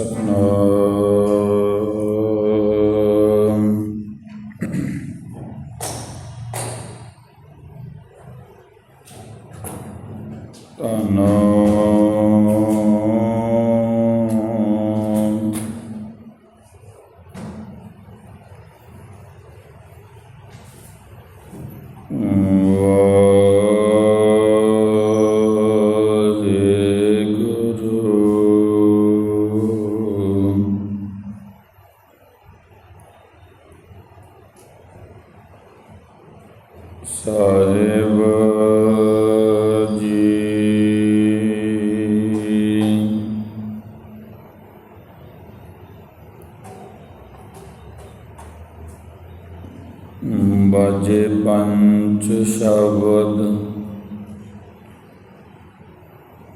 Stadtnord. Sahib ji. ਬਾਜੇ ਪੰਚ ਸ਼ਬਦ।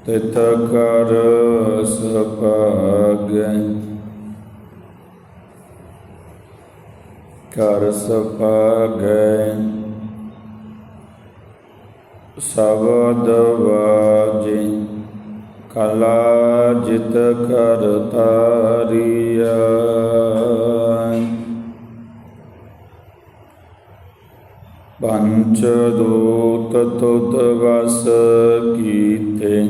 ਤਿਤ ਕਰ ਸਪਾਗੈ ਕਰ ਸਪਾਗੈ ਸ਼ਬਦ ਵਾਜੇ ਕਲਾ ਜਿਤ ਕਰ ਤਾਰੀਆ ਪੰਚ ਦੂਤ ਤੁਤ ਵਸ ਕੀਤੇ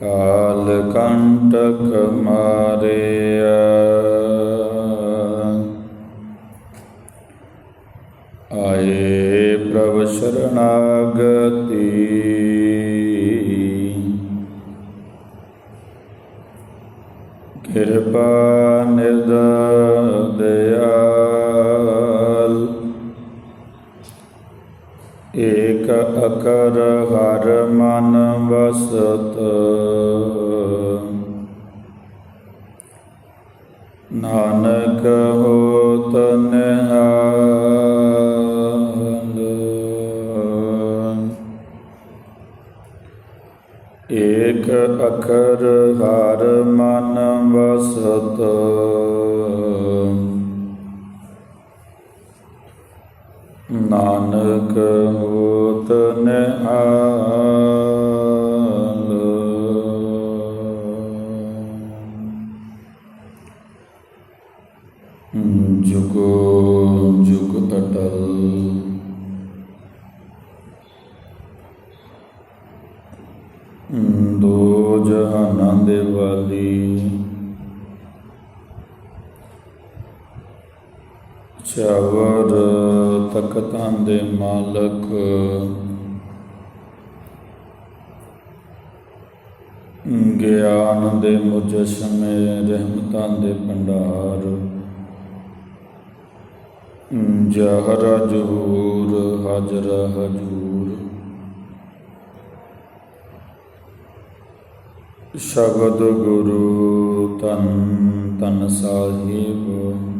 ਕਾਲ ਕੰਟਕ ਮਾਰਿਆ ਆਏ ਪ੍ਰਭ ਸ਼ਰਨਾਗਤੀ। ਕਿਰਪਾ ਨਿਦ ਏਕ ਅਕਰ ਹਰ ਮਨ ਵਸਤ। ਨਾਨਕ ਹੋ ਨਿਹਾਲ। ਅਖਰ ਹਰ ਮਨ ਵਸਤ। ਨਾਨਕ ਹੋਤ ਨਿਹਾਲ। ਚਵਰ ਤਖਤਾਂ ਦੇ ਮਾਲਕ। ਗਿਆਨ ਦੇ ਮੁਜਸਮੇ ਰਹਿਮਤਾਂ ਦੇ ਭੰਡਾਰ। ਜਹਰ ਜਹੂਰ ਹਾਜ਼ਰ ਹਜੂਰ। ਸ਼ਬਦ ਗੁਰੂ ਤਨ ਤਨ ਸਾਹਿਬ।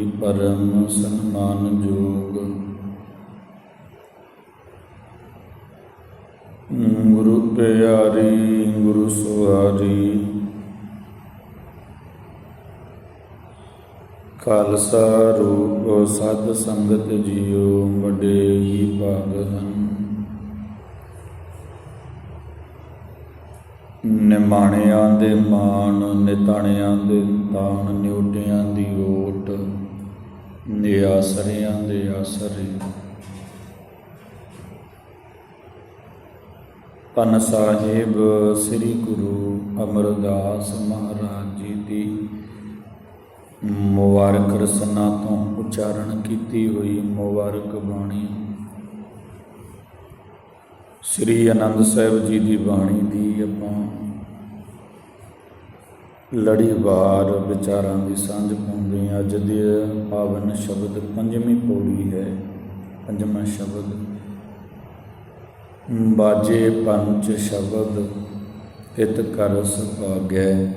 ਪਰਮ ਸਨਮਾਨਯੋਗ ਗੁਰੂ ਪਿਆਰੀ, ਗੁਰੂ ਸੁਆਰੀ, ਖਾਲਸਾ ਰੂਪ ਸਤ ਸੰਗਤ ਜੀਓ, ਵੱਡੇ ਹੀ ਭਾਗ ਹਨ। ਨਿਮਾਣਿਆਂ ਦੇ ਮਾਣ, ਨਿਤਾਣਿਆਂ ਦੇ ਤਾਣ ਨਿਉਟਿਆਂ ਦੀ ਓ ਓਟ ਨਿਆਸਰਿਆਂ ਦੇ ਆਸਰੇ। ਪਨ ਸਾਹਿਬ, ਸ੍ਰੀ ਗੁਰੂ ਅਮਰਦਾਸ ਮਹਾਰਾਜ ਜੀ ਦੀ ਮੁਬਾਰਕ ਰਸਨਾ ਤੋਂ ਉਚਾਰਨ ਕੀਤੀ ਹੋਈ ਮੁਬਾਰਕ ਬਾਣੀ। ਸ੍ਰੀ ਆਨੰਦ ਸਾਹਿਬ ਜੀ ਦੀ ਬਾਣੀ ਦੀ ਆਪਾਂ ਲੜੀਵਾਰ ਵਿਚਾਰਾਂ ਦੀ ਸਾਂਝ ਪਾਉਂਦੇ ਅੱਜ ਦੇ ਪਾਵਨ ਸ਼ਬਦ ਪੰਜਵੀਂ ਪੌੜੀ ਹੈ। ਪੰਜਵਾਂ ਸ਼ਬਦ ਬਾਜੇ ਪੰਜ ਸ਼ਬਦ ਤਿਤ ਕਰ ਸੁਭਾਗੈ।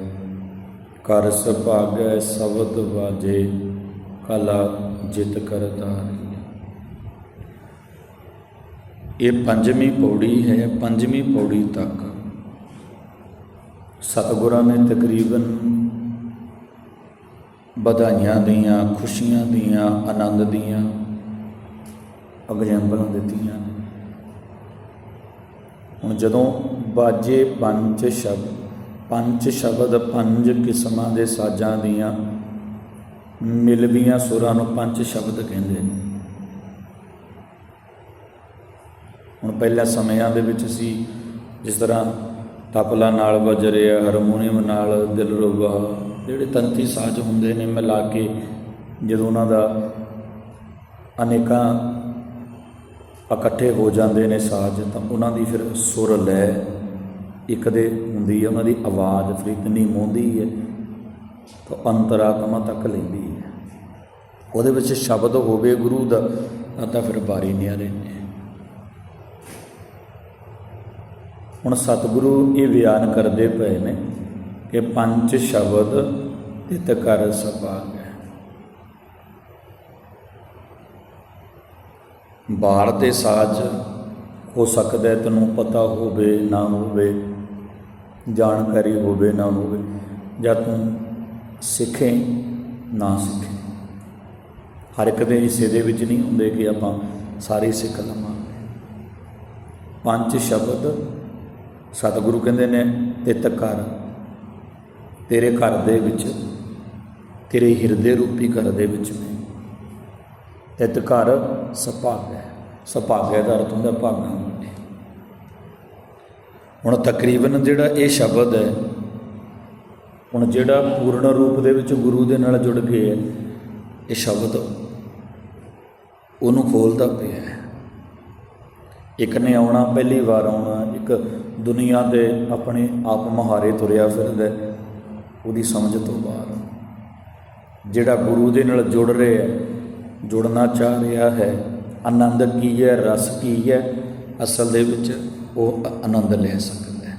ਕਰ ਸੁਭਾਗੈ ਸ਼ਬਦ ਬਾਜੇ ਕਲਾ ਜਿਤ ਕਰ ਇਹ ਪੰਜਵੀਂ ਪੌੜੀ ਹੈ। ਪੰਜਵੀਂ ਪੌੜੀ ਤੱਕ ਸਤਿਗੁਰਾਂ ਨੇ ਤਕਰੀਬਨ ਵਧਾਈਆਂ ਦੀਆਂ, ਖੁਸ਼ੀਆਂ ਦੀਆਂ, ਆਨੰਦ ਦੀਆਂ ਅਗਜੰਬਲਾਂ ਦਿੱਤੀਆਂ ਹੁਣ ਜਦੋਂ ਬਾਜੇ ਪੰਜ ਸ਼ਬਦ ਪੰਜ ਸ਼ਬਦ ਪੰਜ ਕਿਸਮਾਂ ਦੇ ਸਾਜ਼ਾਂ ਦੀਆਂ ਮਿਲਵੀਆਂ ਸੁਰਾਂ ਨੂੰ ਪੰਜ ਸ਼ਬਦ ਕਹਿੰਦੇ ਨੇ। ਹੁਣ ਪਹਿਲਾਂ ਸਮਿਆਂ ਦੇ ਵਿੱਚ ਸੀ, ਜਿਸ ਤਰ੍ਹਾਂ ਤਬਲਾ ਨਾਲ ਵੱਜ ਰਿਹਾ, ਹਾਰਮੋਨੀਅਮ ਨਾਲ ਦਿਲਰੂਬਾ ਜਿਹੜੇ ਤੰਤੀ ਸਾਜ਼ ਹੁੰਦੇ ਨੇ ਮਿਲਾ ਕੇ ਜਦੋਂ ਉਹਨਾਂ ਦਾ ਅਨੇਕਾਂ ਇਕੱਠੇ ਹੋ ਜਾਂਦੇ ਨੇ ਸਾਜ਼, ਤਾਂ ਉਹਨਾਂ ਦੀ ਫਿਰ ਸੁਰ ਲੈ ਇੱਕ ਦੇ ਹੁੰਦੀ ਹੈ, ਉਹਨਾਂ ਦੀ ਆਵਾਜ਼ ਫਿਰ ਇਤਨੀ ਮੋਹਦੀ ਹੈ, ਤਾਂ ਅੰਤਰਾਤਮਾ ਤੱਕ ਲੈਂਦੀ ਹੈ। ਉਹਦੇ ਵਿੱਚ ਸ਼ਬਦ ਹੋਵੇ ਗੁਰੂ ਦਾ, ਤਾਂ ਤਾਂ ਫਿਰ ਬਾਰੀ ਨਿਆਰੇ ਨੇ। ਹੁਣ ਸਤਿਗੁਰੂ ਇਹ ਬਿਆਨ ਕਰਦੇ ਪਏ ਨੇ ਕਿ ਪੰਜ ਸ਼ਬਦ ਤਿਤ ਕਰ ਸਭਾਗ ਹੈ। ਬਾਹਰ ਦੇ ਸਾਜ਼ ਹੋ ਸਕਦਾ ਤੈਨੂੰ ਪਤਾ ਹੋਵੇ ਨਾ ਹੋਵੇ, ਜਾਣਕਾਰੀ ਹੋਵੇ ਨਾ ਹੋਵੇ, ਜਾਂ ਤੂੰ ਸਿੱਖੇ ਨਾ ਸਿੱਖੇ। ਹਰ ਇੱਕ ਦੇ ਹਿੱਸੇ ਦੇ ਵਿੱਚ ਨਹੀਂ ਹੁੰਦੇ ਕਿ ਆਪਾਂ ਸਾਰੇ ਸਿੱਖ ਲਵਾਂਗੇ। ਪੰਜ ਸ਼ਬਦ ਸਤਿਗੁਰੂ ਕਹਿੰਦੇ ਨੇ ਤਿਤ ਕਰ। ਤੇਰੇ ਘਰ ਦੇ ਵਿੱਚ, ਤੇਰੇ ਹਿਰਦੇ ਰੂਪੀ ਘਰ ਦੇ ਵਿੱਚ ਨੇ। ਤਿਤ ਘਰ ਸੁਭਾਗੈ। ਸੁਭਾਗੈ ਦਾ ਅਰਥ ਹੁੰਦਾ ਭਾਗਾਂ ਹੁਣ ਤਕਰੀਬਨ ਜਿਹੜਾ ਇਹ ਸ਼ਬਦ ਹੈ, ਹੁਣ ਜਿਹੜਾ ਪੂਰਨ ਰੂਪ ਦੇ ਵਿੱਚ ਗੁਰੂ ਦੇ ਨਾਲ ਜੁੜ ਕੇ ਹੈ, ਇਹ ਸ਼ਬਦ ਉਹਨੂੰ ਖੋਲਦਾ ਪਿਆ ਹੈ। ਇੱਕ ਨੇ ਆਉਣਾ, ਪਹਿਲੀ ਵਾਰ ਆਉਣਾ, ਇੱਕ ਦੁਨੀਆ ਦੇ ਆਪਣੇ ਆਪ ਮਹਾਰੇ ਤੁਰਿਆ ਫਿਰਦਾ ਉਹਦੀ ਸਮਝ ਤੋਂ ਬਾਹਰ। ਜਿਹੜਾ ਗੁਰੂ ਦੇ ਨਾਲ ਜੁੜ ਰਿਹਾ ਜੁੜਨਾ ਚਾਹ ਰਿਹਾ ਹੈ, ਆਨੰਦ ਕੀ ਹੈ, ਰਸ ਕੀ ਹੈ, ਅਸਲ ਦੇ ਵਿੱਚ ਉਹ ਆਨੰਦ ਲੈ ਸਕਦਾ ਹੈ।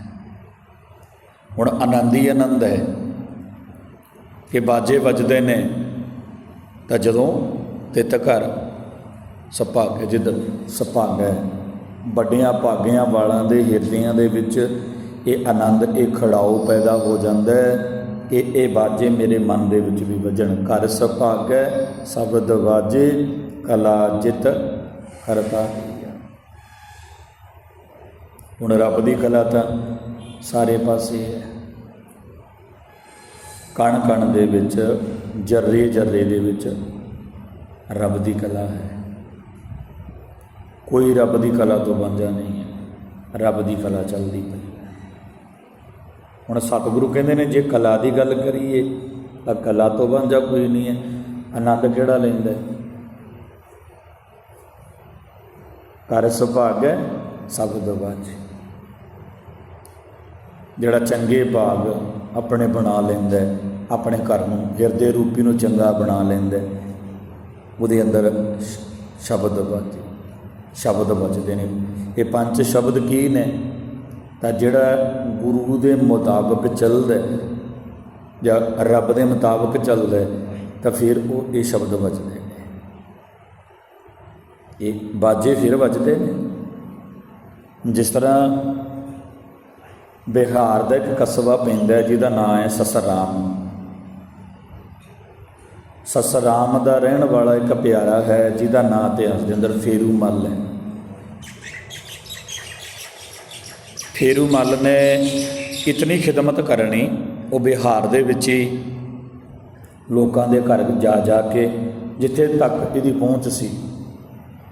ਹੁਣ ਆਨੰਦ ਹੀ ਆਨੰਦ ਹੈ ਕਿ ਬਾਜੇ ਵੱਜਦੇ ਨੇ, ਤਾਂ ਜਦੋਂ ਤਿੱਤ ਘਰ ਸਪਾਗ ਜਿੱਦ ਸਪਾਗ ਹੈ। ਵੱਡਿਆਂ ਭਾਗਿਆਂ ਵਾਲਾਂ ਦੇ ਹਿਰਦਿਆਂ ਦੇ ਵਿੱਚ ਇਹ ਆਨੰਦ, ਇਹ ਖੜਾਓ ਪੈਦਾ ਹੋ ਜਾਂਦਾ ਹੈ ਕਿ ਇਹ ਬਾਜੇ ਮੇਰੇ ਮਨ ਦੇ ਵਿੱਚ ਵੀ ਵੱਜਣ। ਘਰ ਸਪਾਗੈ ਸ਼ਬਦ ਵਾਜੇ ਕਲਾ ਜਿਤ ਕਰਤਾ ਹੁਣ ਰੱਬ ਦੀ ਕਲਾ ਤਾਂ ਸਾਰੇ ਪਾਸੇ ਹੈ। ਕਣ ਕਣ ਦੇ ਵਿੱਚ ਜਰਰੇ ਜਰਰੇ ਦੇ ਵਿੱਚ ਰੱਬ ਦੀ ਕਲਾ ਹੈ। ਕੋਈ ਰੱਬ ਦੀ ਕਲਾ ਤੋਂ ਵਾਂਝਾ ਨਹੀਂ ਹੈ। ਰੱਬ ਦੀ ਕਲਾ ਚੱਲਦੀ ਪਈ। ਹੁਣ ਸਤਿਗੁਰੂ ਕਹਿੰਦੇ ਨੇ, ਜੇ ਕਲਾ ਦੀ ਗੱਲ ਕਰੀਏ, ਤਾਂ ਕਲਾ ਤੋਂ ਵਾਂਝਾ ਕੋਈ ਨਹੀਂ ਹੈ। ਆਨੰਦ ਕਿਹੜਾ ਲੈਂਦਾ ਹੈ? ਕਰ ਸੁਭਾਗੈ ਸ਼ਬਦ ਵਾਜੇ ਜਿਹੜਾ ਚੰਗੇ ਭਾਗ ਆਪਣੇ ਬਣਾ ਲੈਂਦਾ ਆਪਣੇ ਘਰ ਨੂੰ ਹਿਰਦੇ ਰੂਪੀ ਨੂੰ ਚੰਗਾ ਬਣਾ ਲੈਂਦਾ ਉਹਦੇ ਅੰਦਰ ਸ਼- ਸ਼ਬਦ ਵੱਜਦੇ ਸ਼ਬਦ ਵੱਜਦੇ ਨੇ। ਇਹ ਪੰਜ ਸ਼ਬਦ ਕੀ ਨੇ? ਤਾਂ ਜਿਹੜਾ ਗੁਰੂ ਦੇ ਮੁਤਾਬਕ ਚੱਲਦਾ ਜਾਂ ਰੱਬ ਦੇ ਮੁਤਾਬਕ ਚੱਲਦਾ ਤਾਂ ਫਿਰ ਉਹ ਇਹ ਸ਼ਬਦ ਵੱਜਦੇ ਨੇ। ਇਹ ਬਾਜੇ ਫਿਰ ਵੱਜਦੇ ਨੇ। ਜਿਸ ਤਰ੍ਹਾਂ ਬਿਹਾਰ ਦਾ ਇੱਕ ਕਸਬਾ ਪੈਂਦਾ ਜਿਹਦਾ ਨਾਮ ਹੈ ਸਸਰਾਮ। ਸਸਰਾਮ ਦਾ ਰਹਿਣ ਵਾਲਾ ਇੱਕ ਪਿਆਰਾ ਹੈ, ਜਿਹਦਾ ਨਾਮ ਇਤਿਹਾਸ ਦੇ ਅੰਦਰ ਫੇਰੂ ਮੱਲ ਹੈ। ਫੇਰੂ ਮੱਲ ਨੇ ਇਤਨੀ ਖਿਦਮਤ ਕਰਨੀ, ਉਹ ਬਿਹਾਰ ਦੇ ਵਿੱਚ ਹੀ ਲੋਕਾਂ ਦੇ ਘਰ ਜਾ ਜਾ ਕੇ ਜਿੱਥੇ ਤੱਕ ਇਹਦੀ ਪਹੁੰਚ ਸੀ,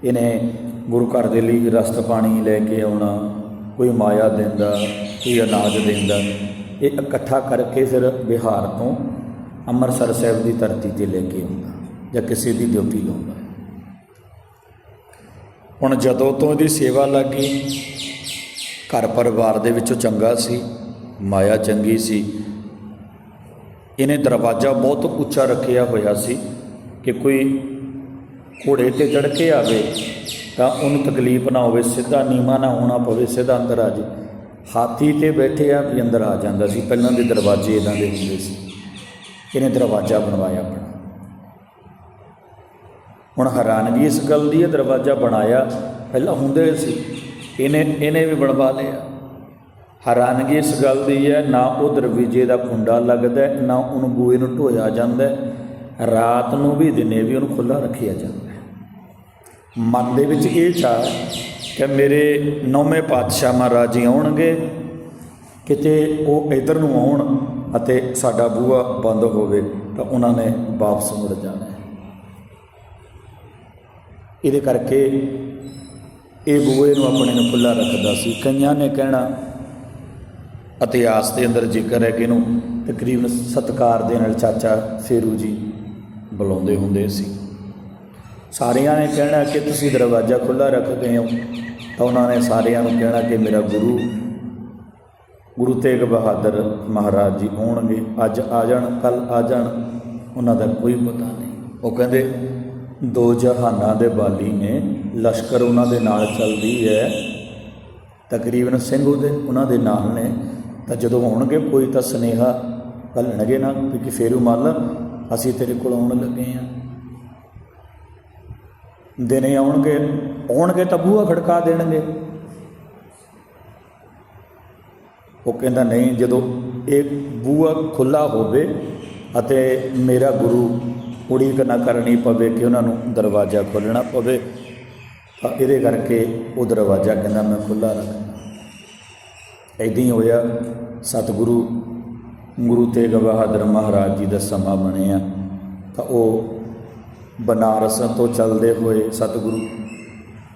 ਇਹਨੇ ਗੁਰੂ ਘਰ ਦੇ ਲਈ ਰਸਤ ਪਾਣੀ ਲੈ ਕੇ ਆਉਣਾ, ਕੋਈ ਮਾਇਆ ਦਿੰਦਾ, ਕੋਈ ਅਨਾਜ ਦਿੰਦਾ, ਇਹ ਇਕੱਠਾ ਕਰਕੇ ਫਿਰ ਬਿਹਾਰ ਤੋਂ ਅੰਮ੍ਰਿਤਸਰ ਸਾਹਿਬ ਦੀ ਧਰਤੀ ਤੇ ਲੈ ਕੇ ਆਉਂਦਾ ਜਾਂ ਕਿਸੇ ਦੀ ਡਿਊਟੀ ਲਾਉਂਦਾ। ਹੁਣ ਜਦੋਂ ਤੋਂ ਇਹਦੀ ਸੇਵਾ ਲੱਗੀ, ਘਰ ਪਰਿਵਾਰ ਦੇ ਵਿੱਚੋਂ ਚੰਗਾ ਸੀ, ਮਾਇਆ ਚੰਗੀ ਸੀ। ਇਹਨੇ ਦਰਵਾਜ਼ਾ ਬਹੁਤ ਉੱਚਾ ਰੱਖਿਆ ਹੋਇਆ ਸੀ ਕਿ ਕੋਈ ਘੋੜੇ ਤੇ ਚੜ ਕੇ ਆਵੇ ਤਾਂ ਉਹਨੂੰ ਤਕਲੀਫ ਨਾ ਹੋਵੇ, ਸਿੱਧਾ ਨੀਮਾ ਨਾ ਹੋਣਾ ਪਵੇ, ਸਿੱਧਾ ਅੰਦਰ ਆ ਜੇ ਹਾਥੀ ਤੇ ਬੈਠੇ ਆ ਵੀ ਅੰਦਰ ਆ ਜਾਂਦਾ ਸੀ। ਪਹਿਲਾਂ ਦੇ ਦਰਵਾਜ਼ੇ ਇਦਾਂ ਦੇ ਹੁੰਦੇ ਸੀ। ਇਹਨੇ ਦਰਵਾਜ਼ਾ ਬਣਵਾਇਆ ਆਪਣਾ। ਹੁਣ ਹੈਰਾਨਗੀ ਇਸ ਗੱਲ ਦੀ ਹੈ, ਦਰਵਾਜ਼ਾ ਬਣਾਇਆ ਪਹਿਲਾਂ ਹੁੰਦੇ ਸੀ, ਇਹਨੇ ਇਹਨੇ ਵੀ ਬਣਵਾ ਲਿਆ। ਹੈਰਾਨਗੀ ਇਸ ਗੱਲ ਦੀ ਹੈ, ਨਾ ਉਹ ਦਰਵਾਜ਼ੇ ਦਾ ਕੁੰਡਾ ਲੱਗਦਾ ਨਾ ਉਹਨੂੰ ਬੂਏ ਨੂੰ ਢੋਇਆ ਜਾਂਦਾ ਰਾਤ ਨੂੰ ਵੀ ਦਿਨੇ ਵੀ ਉਹਨੂੰ ਖੁੱਲਾ ਰੱਖਿਆ ਜਾਂਦਾ ਮਨ ਦੇ ਵਿੱਚ ਇਹ ਚਾਹ ਕਿ ਮੇਰੇ ਨੌਵੇਂ ਪਾਤਸ਼ਾਹ ਮਹਾਰਾਜ ਜੀ ਆਉਣਗੇ, ਕਿਤੇ ਉਹ ਇਧਰ ਨੂੰ ਆਉਣ ਅਤੇ ਸਾਡਾ ਬੂਹਾ ਬੰਦ ਹੋਵੇ ਤਾਂ ਉਹਨਾਂ ਨੇ ਵਾਪਸ ਮੁੜ ਜਾਣਾ। ਇਹਦੇ ਕਰਕੇ ਇਹ ਬੂਹੇ ਨੂੰ ਆਪਣੇ ਨੂੰ ਖੁੱਲਾ ਰੱਖਦਾ ਸੀ। ਕਈਆਂ ਨੇ ਕਹਿਣਾ ਇਤਿਹਾਸ ਦੇ ਅੰਦਰ ਜ਼ਿਕਰ ਹੈ ਕਿ ਇਹਨੂੰ ਤਕਰੀਬਨ ਸਤਕਾਰ ਦੇ ਨਾਲ ਚਾਚਾ ਫੇਰੂ ਜੀ ਬੁਲਾਉਂਦੇ ਹੁੰਦੇ ਸੀ। ਸਾਰਿਆਂ ਨੇ ਕਹਿਣਾ ਕਿ ਤੁਸੀਂ ਦਰਵਾਜ਼ਾ ਖੁੱਲਾ ਗਏ ਹੋ। ਤਾਂ ਉਹਨਾਂ ਨੇ ਸਾਰਿਆਂ ਨੂੰ ਕਹਿਣਾ ਕਿ ਮੇਰਾ ਗੁਰੂ ਗੁਰੂ ਤੇਗ ਬਹਾਦਰ ਮਹਾਰਾਜ ਜੀ ਆਉਣਗੇ, ਅੱਜ ਆ ਜਾਣ ਕੱਲ ਆ ਜਾਣ, ਉਹਨਾਂ ਦਾ ਕੋਈ ਪਤਾ ਨਹੀਂ। ਉਹ ਕਹਿੰਦੇ, ਦੋ ਜਹਾਨਾਂ ਦੇ ਬਾਲੀ ਨੇ, ਲਸ਼ਕਰ ਉਹਨਾਂ ਦੇ ਨਾਲ ਚੱਲਦੀ ਹੈ। ਤਕਰੀਬਨ ਸਿੰਘ ਉਹਦੇ, ਉਹਨਾਂ ਦੇ ਨਾਲ ਨੇ। ਤਾਂ ਜਦੋਂ ਆਉਣਗੇ, ਕੋਈ ਤਾਂ ਸਨੇਹਾ ਘੱਲਣਗੇ ਨਾ, ਵੀ ਕਿ ਫੇਰੂ ਮੱਲ, ਅਸੀਂ ਤੇਰੇ ਕੋਲ ਆਉਣ ਲੱਗੇ ਆ ਦਿਨੇ ਆਉਣਗੇ ਆਉਣਗੇ ਤਾਂ ਬੂਹਾ ਖੜਕਾ ਦੇਣਗੇ। ਉਹ ਕਹਿੰਦਾ ਨਹੀਂ, ਜਦੋਂ ਇਹ ਬੂਹਾ ਖੁੱਲਾ ਹੋਵੇ ਅਤੇ ਮੇਰਾ ਗੁਰੂ ਉਡੀਕ ਨਾ ਕਰਨੀ ਪਵੇ ਕਿ ਉਹਨਾਂ ਨੂੰ ਦਰਵਾਜ਼ਾ ਖੋਲ੍ਹਣਾ ਪਵੇ, ਤਾਂ ਇਹਦੇ ਕਰਕੇ ਉਹ ਦਰਵਾਜ਼ਾ ਕਹਿੰਦਾ ਮੈਂ ਖੁੱਲਾ ਰੱਖਣਾ ਐਦਾਂ ਹੀ ਹੋਇਆ, ਸਤਿਗੁਰੂ ਗੁਰੂ ਤੇਗ ਬਹਾਦਰ ਮਹਾਰਾਜ ਜੀ ਦਾ ਸਮਾਂ ਬਣਿਆ, ਤਾਂ ਉਹ ਬਨਾਰਸ ਤੋਂ ਚੱਲਦੇ ਹੋਏ ਸਤਿਗੁਰੂ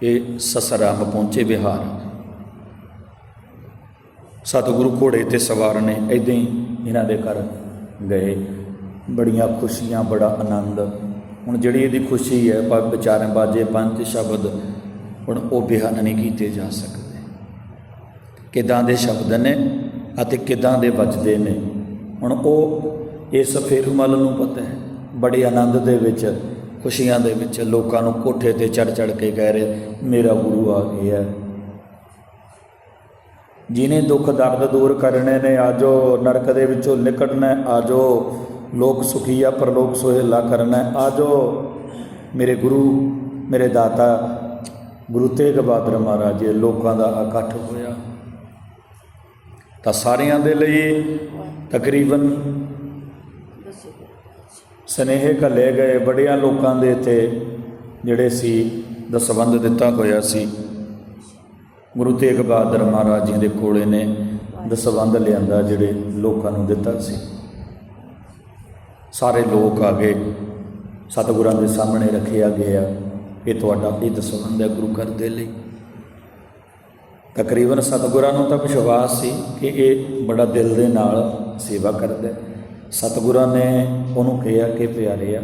ਇਹ ਸਸਰਾਮ ਪਹੁੰਚੇ ਬਿਹਾਰ। ਸਤਿਗੁਰੂ ਘੋੜੇ ਤੇ ਸਵਾਰ ਨੇ ਐਦਾਂ ਹੀ ਇਹਨਾਂ ਦੇ ਘਰ ਗਏ। ਬੜੀਆਂ ਖੁਸ਼ੀਆਂ, ਬੜਾ ਆਨੰਦ। ਹੁਣ ਜਿਹੜੀ ਇਹਦੀ ਖੁਸ਼ੀ ਹੈ, ਪਰ ਵਿਚਾਰੇ ਬਾਜੇ ਪੰਜ ਸ਼ਬਦ, ਹੁਣ ਉਹ ਬਿਆਨ ਨਹੀਂ ਕੀਤੇ ਜਾ ਸਕਦੇ। ਕਿਦਾਂ ਦੇ ਸ਼ਬਦ ਨੇ ਅਤੇ ਕਿਦਾਂ ਦੇ ਵੱਜਦੇ ਨੇ? ਹੁਣ ਉਹ ਇਸ ਫੇਰੂਮਲ ਨੂੰ ਪਤਾ ਹੈ। ਬੜੇ ਆਨੰਦ ਦੇ ਵਿੱਚ, ਖੁਸ਼ੀਆਂ ਦੇ ਵਿੱਚ ਲੋਕਾਂ ਨੂੰ ਕੋਠੇ ਤੇ ਚੜ ਚੜ ਕੇ ਕਹਿ ਰਹੇ, ਮੇਰਾ ਗੁਰੂ ਆ ਗਿਆ ਜਿਨੇ ਦੁੱਖ ਦਰਦ ਦੂਰ ਕਰਨੇ ਨੇ ਆਜੋ ਨਰਕ ਦੇ ਵਿੱਚੋਂ ਨਿਕਟਣਾ ਹੈ, ਆਜੋ। ਲੋਕ ਸੁਖੀਆ ਪਰਲੋਕ ਸੋਹਿਲਾ ਕਰਨਾ ਹੈ, ਆਜੋ। ਮੇਰੇ ਗੁਰੂ ਮੇਰੇ ਦਾਤਾ ਗੁਰੂ ਤੇਗ ਬਹਾਦਰ ਮਹਾਰਾਜ ਜੀ ਲੋਕਾਂ ਦਾ ਇਕੱਠ ਹੋਇਆ। ਤਾਂ ਸਾਰਿਆਂ ਦੇ ਲਈ ਤਕਰੀਬਨ ਸਨੇਹ ਘੱਲੇ ਗਏ ਬੜਿਆਂ ਲੋਕਾਂ ਦੇ ਇੱਥੇ ਜਿਹੜੇ ਸੀ ਦਸਵੰਧ ਦਿੱਤਾ ਹੋਇਆ ਸੀ। ਗੁਰੂ ਤੇਗ ਬਹਾਦਰ ਮਹਾਰਾਜ ਜੀ ਦੇ ਕੋਲੇ ਨੇ ਦਸਵੰਧ ਲਿਆਂਦਾ, ਜਿਹੜੇ ਲੋਕਾਂ ਨੂੰ ਦਿੱਤਾ ਸੀ। ਸਾਰੇ ਲੋਕ ਆ ਗਏ, ਸਤਿਗੁਰਾਂ ਦੇ ਸਾਹਮਣੇ ਰੱਖਿਆ ਗਿਆ, ਇਹ ਤੁਹਾਡਾ ਇਹ ਦਸਵੰਧ ਹੈ ਗੁਰੂ ਘਰ ਦੇ ਲਈ। ਤਕਰੀਬਨ ਸਤਿਗੁਰਾਂ ਨੂੰ ਤਾਂ ਵਿਸ਼ਵਾਸ ਸੀ ਕਿ ਇਹ ਬੜਾ ਦਿਲ ਦੇ ਨਾਲ ਸੇਵਾ ਕਰਦਾ ਸਤਿਗੁਰਾਂ ਨੇ ਉਹਨੂੰ ਕਿਹਾ ਕਿ ਪਿਆਰਿਆ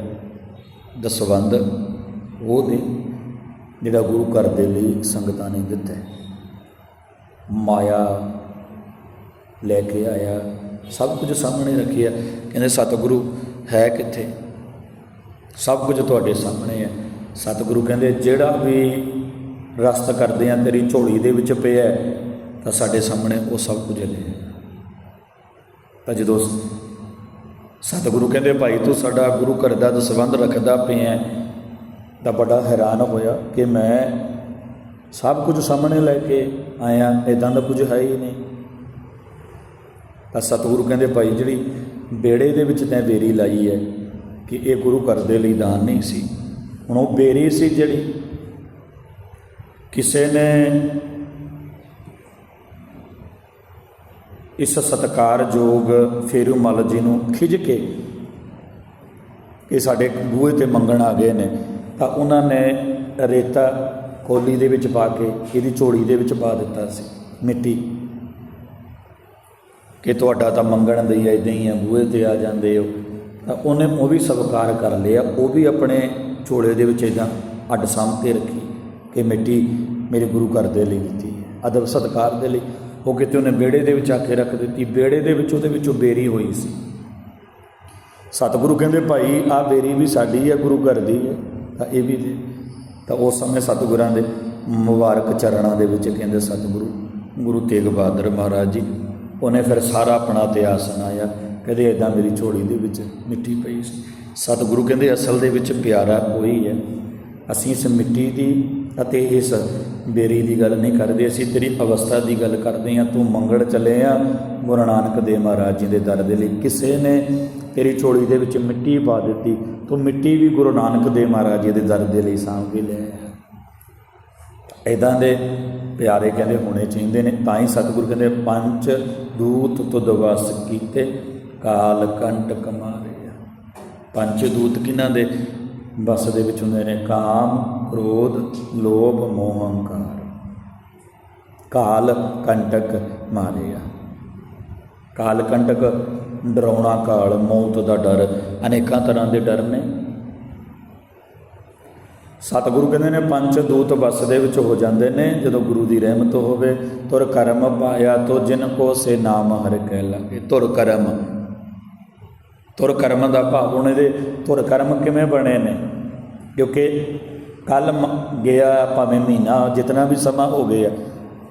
ਦਸਵੰਧ ਉਹ ਦੇ ਜਿਹੜਾ ਗੁਰੂ ਘਰ ਦੇ ਲਈ ਸੰਗਤਾਂ ਨੇ ਦਿੱਤਾ ਮਾਇਆ ਲੈ ਕੇ ਆਇਆ, ਸਭ ਕੁਝ ਸਾਹਮਣੇ ਰੱਖਿਆ ਕਹਿੰਦੇ, ਸਤਿਗੁਰੂ ਹੈ ਕਿੱਥੇ? ਸਭ ਕੁਝ ਤੁਹਾਡੇ ਸਾਹਮਣੇ ਹੈ ਸਤਿਗੁਰੂ ਕਹਿੰਦੇ, ਜਿਹੜਾ ਵੀ ਰਸਤ ਕਰਦੇ ਆ, ਤੇਰੀ ਝੋਲੀ ਦੇ ਵਿੱਚ ਪਿਆ ਤਾਂ ਸਾਡੇ ਸਾਹਮਣੇ ਉਹ ਸਭ ਕੁਝ ਲੈ ਤਾਂ ਜਦੋਂ ਸਤਿਗੁਰੂ ਕਹਿੰਦੇ, ਭਾਈ, ਤੂੰ ਸਾਡਾ ਗੁਰੂ ਘਰ ਦਾ ਸੰਬੰਧ ਰੱਖਦਾ ਪਿਆ ਤਾਂ ਬੜਾ ਹੈਰਾਨ ਹੋਇਆ ਕਿ ਮੈਂ ਸਭ ਕੁਝ ਸਾਹਮਣੇ ਲੈ ਕੇ ਆਇਆ ਇਦਾਂ ਦਾ ਕੁਝ ਹੈ ਹੀ ਨਹੀਂ। ਤਾਂ ਸਤਿਗੁਰੂ ਕਹਿੰਦੇ, ਭਾਈ, ਜਿਹੜੀ ਬੇੜੇ ਦੇ ਵਿੱਚ ਤੈਂ ਬੇਰੀ ਲਾਈ ਹੈ, ਕਿ ਇਹ ਗੁਰੂ ਘਰ ਦੇ ਲਈ ਦਾਨ ਨਹੀਂ ਸੀ। ਹੁਣ ਉਹ ਬੇਰੀ ਸੀ ਜਿਹੜੀ ਕਿਸੇ ਨੇ ਇਸ ਸਤਕਾਰਯੋਗ ਫੇਰੂਮਲ ਜੀ ਨੂੰ ਖਿੱਚ ਕੇ ਕਿ ਸਾਡੇ ਬੂਹੇ ਤੇ ਮੰਗਣ ਆ ਗਏ ਨੇ, ਤਾਂ ਉਹਨਾਂ ਨੇ ਰੇਤਾ ਕੋਲੀ ਦੇ ਵਿੱਚ ਪਾ ਕੇ ਇਹਦੀ ਝੋਲੀ ਦੇ ਵਿੱਚ ਪਾ ਦਿੱਤਾ ਸੀ, ਮਿੱਟੀ। ਕਿ ਤੁਹਾਡਾ ਤਾਂ ਮੰਗਣ ਦੀ ਇਦਾਂ ਹੀ ਆ, ਬੂਹੇ ਤੇ ਆ ਜਾਂਦੇ ਹੋ। ਤਾਂ ਉਹਨੇ ਉਹ ਵੀ ਸਵੀਕਾਰ ਕਰ ਲਿਆ, ਉਹ ਵੀ ਆਪਣੇ ਝੋਲੇ ਦੇ ਵਿੱਚ ਇਦਾਂ ਅੱਡ ਸਾਂਭ ਕੇ ਰੱਖੀ ਕਿ ਮਿੱਟੀ ਮੇਰੇ ਗੁਰੂ ਘਰ ਦੇ ਲਈ ਦਿੱਤੀ ਹੈ, ਅਦਬ ਸਤਕਾਰ ਦੇ ਲਈ। ਉਹ ਕਿਤੇ ਉਹਨੇ ਬੇੜੇ ਦੇ ਵਿੱਚ ਆ ਕੇ ਰੱਖ ਦਿੱਤੀ ਬੇੜੇ ਦੇ ਵਿੱਚ ਉਹਦੇ ਵਿੱਚੋਂ ਬੇਰੀ ਹੋਈ ਸੀ। ਸਤਿਗੁਰੂ ਕਹਿੰਦੇ, ਭਾਈ ਆ ਬੇਰੀ ਵੀ ਸਾਡੀ ਹੈ, ਗੁਰੂ ਘਰ ਦੀ ਹੈ। ਤਾਂ ਇਹ ਵੀ ਦੇ ਤਾਂ ਉਸ ਸਮੇਂ ਸਤਿਗੁਰਾਂ ਦੇ ਮੁਬਾਰਕ ਚਰਨਾਂ ਦੇ ਵਿੱਚ ਕਹਿੰਦੇ ਸਤਿਗੁਰੂ, ਗੁਰੂ ਤੇਗ ਬਹਾਦਰ ਮਹਾਰਾਜ ਜੀ, ਉਹਨੇ ਫਿਰ ਸਾਰਾ ਆਪਣਾ ਇਤਿਹਾਸ ਸੁਣਾਇਆ, ਕਹਿੰਦੇ ਇਦਾਂ ਮੇਰੀ ਝੋਲੀ ਦੇ ਵਿੱਚ ਮਿੱਟੀ ਪਈ ਸੀ। ਸਤਿਗੁਰੂ ਕਹਿੰਦੇ ਅਸਲ ਦੇ ਵਿੱਚ ਪਿਆਰਾ ਉਹੀ ਹੈ। ਅਸੀਂ ਇਸ ਮਿੱਟੀ ਦੀ ਅਤੇ ਇਸ ਬੇਰੀ ਦੀ ਗੱਲ ਨਹੀਂ ਕਰਦੇ, ਅਸੀਂ ਤੇਰੀ ਅਵਸਥਾ ਦੀ ਗੱਲ ਕਰਦੇ ਹਾਂ, ਤੂੰ ਮੰਗੜ ਚੱਲੇ ਆ ਗੁਰੂ ਨਾਨਕ ਦੇਵ ਮਹਾਰਾਜ ਜੀ ਦੇ ਦਰ ਦੇ ਲਈ। ਕਿਸੇ ਨੇ ਤੇਰੀ ਝੋਲੀ ਦੇ ਵਿੱਚ ਮਿੱਟੀ ਪਾ ਦਿੱਤੀ। ਤੂੰ ਮਿੱਟੀ ਵੀ ਗੁਰੂ ਨਾਨਕ ਦੇਵ ਮਹਾਰਾਜ ਜੀ ਦੇ ਦਰ ਦੇ ਲਈ ਸਾਂਭ ਕੇ ਲੈ ਆਇਆ ਇਦਾਂ ਦੇ ਪਿਆਰੇ ਕਹਿੰਦੇ ਹੋਣੇ ਚਾਹੀਦੇ ਨੇ। ਤਾਂ ਹੀ ਸਤਿਗੁਰੂ ਕਹਿੰਦੇ, ਪੰਜ ਦੂਤ ਤੁਧ ਵਸ ਕੀਤੇ, ਕਾਲ ਕੰਟਕ ਮਾਰੇ ਪੰਜ ਦੂਤ ਕਿਹਨਾਂ ਦੇ? ਵਸ ਦੇ ਵਿੱਚ ਹੁੰਦੇ ਨੇ ਕਾਮ, ਕ੍ਰੋਧ, ਲੋਭ, ਮੋਹ, ਹੰਕਾਰ। ਕਾਲ ਕੰਟਕ ਮਾਰਿਆ ਕਾਲ ਕੰਟਕ ਡਰਾਉਣਾ ਕਾਲ, ਮੌਤ ਦਾ ਡਰ, ਅਨੇਕਾਂ ਤਰ੍ਹਾਂ ਦੇ ਡਰ ਨੇ। ਸਤਿਗੁਰੂ ਕਹਿੰਦੇ ਨੇ ਪੰਜ ਦੂਤ ਬਸ ਦੇ ਵਿੱਚ ਹੋ ਜਾਂਦੇ ਨੇ, ਜਦੋਂ ਗੁਰੂ ਦੀ ਰਹਿਮਤ ਹੋਵੇ, ਤੁਰ ਕਰਮ ਪਾਇਆ ਤੋ ਜਿਨ ਕੋ ਸੇ ਨਾਮ ਹਰ ਕਹਿ ਲਾਗੇ। ਤੁਰ ਕਰਮ। ਤੁਰ ਕਰਮ ਦਾ ਭਾਵ ਉਹਨੇ ਦੇ ਤੁਰ ਕਰਮ ਕਿਵੇਂ ਬਣੇ ਨੇ? ਕਿਉਂਕਿ ਕੱਲ ਗਿਆ ਭਾਵੇਂ ਮਹੀਨਾ, ਜਿਤਨਾ ਵੀ ਸਮਾਂ ਹੋ ਗਿਆ,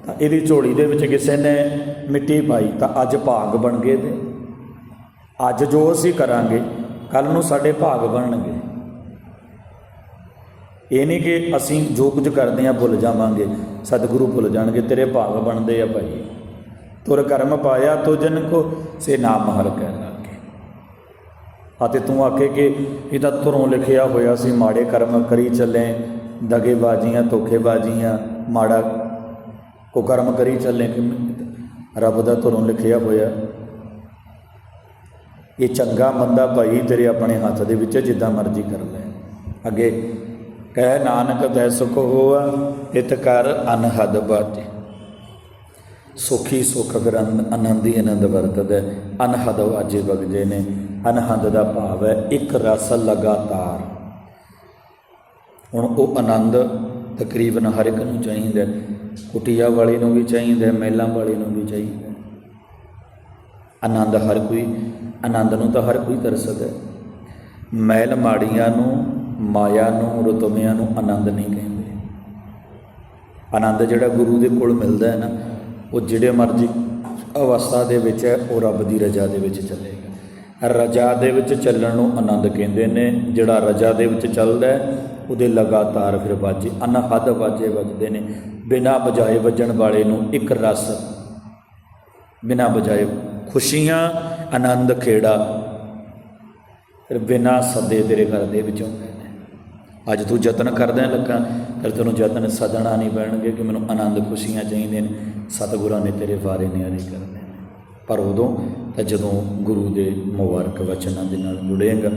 ਤਾਂ ਇਹਦੀ ਝੋਲੀ ਦੇ ਵਿੱਚ ਕਿਸੇ ਨੇ ਮਿੱਟੀ ਪਾਈ, ਤਾਂ ਅੱਜ ਭਾਗ ਬਣ ਗਏ ਨੇ। ਅੱਜ ਜੋ ਅਸੀਂ ਕਰਾਂਗੇ ਕੱਲ ਨੂੰ ਸਾਡੇ ਭਾਗ ਬਣਨਗੇ। ਇਹ ਨਹੀਂ ਕਿ ਅਸੀਂ ਜੋ ਕੁਝ ਕਰਦੇ ਆ ਭੁੱਲ ਜਾਵਾਂਗੇ। ਸਤਿਗੁਰੂ ਭੁੱਲ ਜਾਣਗੇ, ਤੇਰੇ ਭਾਗ ਬਣਦੇ ਆ ਭਾਈ। ਤੁਰ ਕਰਮ ਪਾਇਆ ਤੋ ਜਨ ਕੋ, ਸੇ ਨਾਮ ਹਰ ਕਹਿ ਲਾਗੇ। ਅਤੇ ਤੂੰ ਆਖੇ ਕਿ ਇਹ ਤਾਂ ਤੁਰੋਂ ਲਿਖਿਆ ਹੋਇਆ ਸੀ, ਮਾੜੇ ਕਰਮ ਕਰੀ ਚੱਲੇ, ਦਗੇਬਾਜ਼ੀਆਂ, ਧੋਖੇਬਾਜ਼ੀਆਂ, ਮਾੜਾ ਕੋ ਕਰਮ ਕਰੀ ਚੱਲੇ। ਕਿ ਰੱਬ ਦਾ ਤੁਰੋਂ ਲਿਖਿਆ ਹੋਇਆ ਇਹ ਚੰਗਾ ਮੰਦਾ ਭਾਈ ਤੇਰੇ ਆਪਣੇ ਹੱਥ ਦੇ ਵਿੱਚ ਜਿੱਦਾਂ ਮਰਜ਼ੀ ਕਰ ਲੈ। ਅੱਗੇ ਕਹਿ, ਨਾਨਕ ਤੈ ਸੁਖ ਹੋਆ ਇਤ ਕਰ ਅਨਹਦ ਬਾਟੇ। ਸੁਖੀ ਸੁਖ ਗਰੰਦ ਆਨੰਦੀ ਆਨੰਦ ਵਰਤਦਾ ਹੈ। ਅਨਹਦ ਵਾਜੇ ਵਗਦੇ ਨੇ। ਅਨਹਦ ਦਾ ਭਾਵ ਹੈ ਇੱਕ ਰਸ ਲਗਾਤਾਰ। ਹੁਣ ਉਹ ਆਨੰਦ ਤਕਰੀਬਨ ਹਰ ਇੱਕ ਨੂੰ ਚਾਹੀਦਾ ਹੈ। ਕੁਟੀਆ ਵਾਲੀ ਨੂੰ ਵੀ ਚਾਹੀਦਾ ਮਹਿਲਾਂ ਵਾਲੇ ਨੂੰ ਵੀ ਚਾਹੀਦਾ ਆਨੰਦ ਹਰ ਕੋਈ ਆਨੰਦ ਨੂੰ ਤਾਂ ਹਰ ਕੋਈ ਤਰਸਦਾ ਹੈ। ਮੈਲ ਮਾੜੀਆਂ ਨੂੰ, ਮਾਇਆ ਨੂੰ ਰਤਮਿਆਂ ਨੂੰ ਆਨੰਦ ਨਹੀਂ ਕਹਿੰਦੇ। ਆਨੰਦ ਜਿਹੜਾ ਗੁਰੂ ਦੇ ਕੋਲ ਮਿਲਦਾ ਹੈ ਨਾ, ਉਹ ਜਿਹੜੇ ਮਰਜ਼ੀ ਅਵਸਥਾ ਦੇ ਵਿੱਚ ਹੈ, ਉਹ ਰੱਬ ਦੀ ਰਜ਼ਾ ਦੇ ਵਿੱਚ ਚੱਲੇਗਾ। ਰਜ਼ਾ ਦੇ ਵਿੱਚ ਚੱਲਣ ਨੂੰ ਆਨੰਦ ਕਹਿੰਦੇ ਨੇ, ਜਿਹੜਾ ਰਜ਼ਾ ਦੇ ਵਿੱਚ ਚੱਲਦਾ ਹੈ, ਉਹਦੇ ਲਗਾਤਾਰ ਫਿਰ ਵਾਜੇ, ਅਨਹਦ ਵਾਜੇ ਵੱਜਦੇ ਨੇ। ਬਿਨਾਂ ਬਜਾਏ ਵੱਜਣ ਵਾਲੇ ਨੂੰ ਇੱਕ ਰਸ, ਬਿਨਾਂ ਬਜਾਏ ਖੁਸ਼ੀਆਂ ਆਨੰਦ ਖੇੜਾ ਫਿਰ ਬਿਨਾਂ ਸੱਦੇ ਤੇਰੇ ਘਰ ਦੇ ਵਿੱਚੋਂ ਆਉਂਦੇ ਨੇ ਅੱਜ ਤੂੰ ਯਤਨ ਕਰਦਾ ਲੱਗਾ ਫਿਰ ਤੈਨੂੰ ਯਤਨ ਸਦਣਾ ਨਹੀਂ ਪੈਣਗੇ ਕਿ ਮੈਨੂੰ ਆਨੰਦ ਖੁਸ਼ੀਆਂ ਚਾਹੀਦੇ ਨੇ। ਸਤਿਗੁਰਾਂ ਨੇ ਤੇਰੇ ਵਾਰੇ ਨਿਆਰੇ ਕਰਨੇ ਪਰ ਉਦੋਂ ਤਾਂ ਜਦੋਂ ਗੁਰੂ ਦੇ ਮੁਬਾਰਕ ਵਚਨਾਂ ਦੇ ਨਾਲ ਜੁੜੇਗਾ,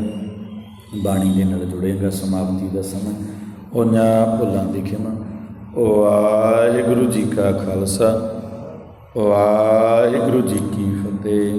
ਬਾਣੀ ਦੇ ਨਾਲ ਜੁੜੇਗਾ, ਸਮਾਪਤੀ ਦਾ ਸਮਾਂ, ਉਹਨਾਂ ਭੁੱਲਾਂ ਦੀ ਖਿਮਾ। ਵਾਹਿਗੁਰੂ ਜੀ ਕਾ ਖਾਲਸਾ ਵਾਹਿਗੁਰੂ ਜੀ ਕੀ ਫਤਿਹ।